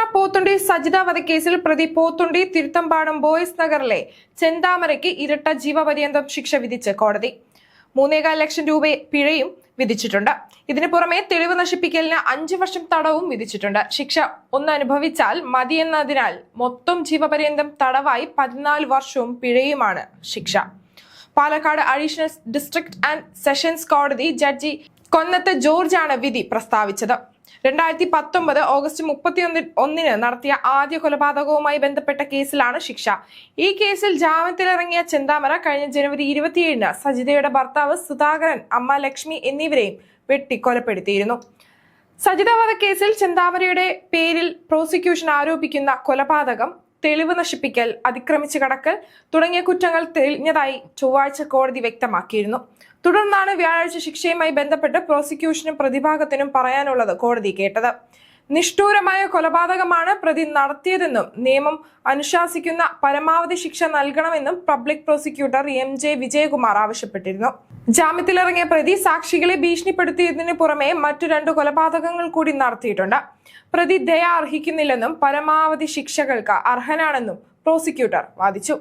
ചെന്താമര പോത്തുണ്ടി സജിത വധക്കേസിൽ പ്രതി പോത്തുണ്ടി തിരുത്തമ്പാടം ബോയ്സ് നഗറിലെ ചെന്താമരയ്ക്ക് ഇരട്ട ജീവപര്യന്തം ശിക്ഷ വിധിച്ച് കോടതി. മൂന്നേകാൽ ലക്ഷം രൂപ പിഴയും വിധിച്ചിട്ടുണ്ട്. ഇതിനു പുറമെ തെളിവ് നശിപ്പിക്കലിന് അഞ്ചു വർഷം തടവും വിധിച്ചിട്ടുണ്ട്. ശിക്ഷ ഒന്നനുഭവിച്ചാൽ മതിയെന്നതിനാൽ മൊത്തം ജീവപര്യന്തം തടവായി പതിനാല് വർഷവും പിഴയുമാണ് ശിക്ഷ. Palakkad additional district and sessions കോടതി ജഡ്ജി കൊന്നത്ത് ജോർജാണ് വിധി പ്രസ്താവിച്ചത്. രണ്ടായിരത്തി പത്തൊമ്പത് ഓഗസ്റ്റ് മുപ്പത്തിയൊന്നി ഒന്നിന് നടത്തിയ ആദ്യ കൊലപാതകവുമായി ബന്ധപ്പെട്ട കേസിലാണ് ശിക്ഷ. ഈ കേസിൽ ജാമ്യത്തിലിറങ്ങിയ ചെന്താമര കഴിഞ്ഞ ജനുവരി ഇരുപത്തിയേഴിന് സജിതയുടെ ഭർത്താവ് സുധാകരൻ അമ്മ ലക്ഷ്മി എന്നിവരെയും വെട്ടി കൊലപ്പെടുത്തിയിരുന്നു സജിത വധക്കേസിൽ ചെന്താമരയുടെ പേരിൽ പ്രോസിക്യൂഷൻ ആരോപിക്കുന്ന കൊലപാതകം തെളിവ് നശിപ്പിക്കൽ അതിക്രമിച്ച് കടക്കൽ തുടങ്ങിയ കുറ്റങ്ങൾ തെളിഞ്ഞതായി ചൊവ്വാഴ്ച കോടതി വ്യക്തമാക്കിയിരുന്നു. തുടർന്നാണ് വ്യാഴാഴ്ച ശിക്ഷയുമായി ബന്ധപ്പെട്ട് പ്രോസിക്യൂഷനും പ്രതിഭാഗത്തിനും പറയാനുള്ളത് കോടതി കേട്ടത്. നിഷ്ഠൂരമായ കൊലപാതകമാണ് പ്രതി നടത്തിയതെന്നും നിയമം അനുശാസിക്കുന്ന പരമാവധി ശിക്ഷ നൽകണമെന്നും public prosecutor M J Vijayakumar ആവശ്യപ്പെട്ടിരുന്നു. ജാമ്യത്തിലിറങ്ങിയ പ്രതി സാക്ഷികളെ ഭീഷണിപ്പെടുത്തിയതിനു പുറമെ മറ്റു രണ്ട് കൊലപാതകങ്ങൾ കൂടി നടത്തിയിട്ടുണ്ട്. പ്രതി ദയ അർഹിക്കുന്നില്ലെന്നും പരമാവധി ശിക്ഷകൾക്ക് അർഹനാണെന്നും പ്രോസിക്യൂട്ടർ വാദിച്ചു.